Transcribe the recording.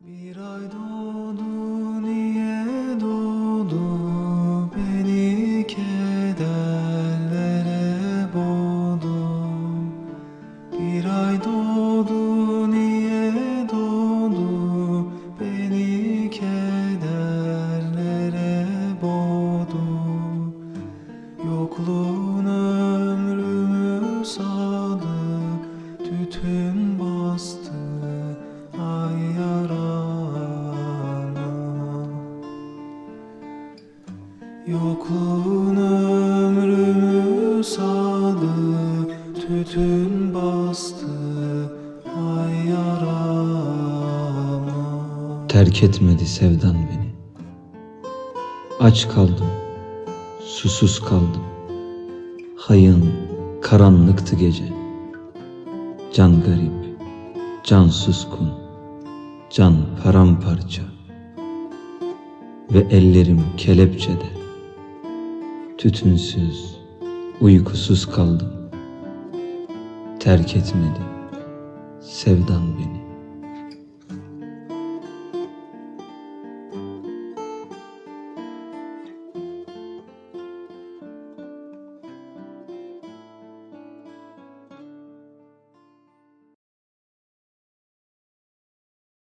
Bir ay doğdu niye doğdu? Beni kederlere boğdu. Bir ay doğdu niye doğdu? Beni kederlere boğdu. Yokluğun ömrümü sağdı Tütün Yokluğun ömrümü sağdı Tütün bastı ay yarama Terk etmedi sevdan beni. Aç kaldım, susuz kaldım. Hayın, karanlıktı gece. Can garip, can suskun, can paramparça. Ve ellerim kelepçede. Tütünsüz, uykusuz kaldım. Terk etmedi sevdan beni.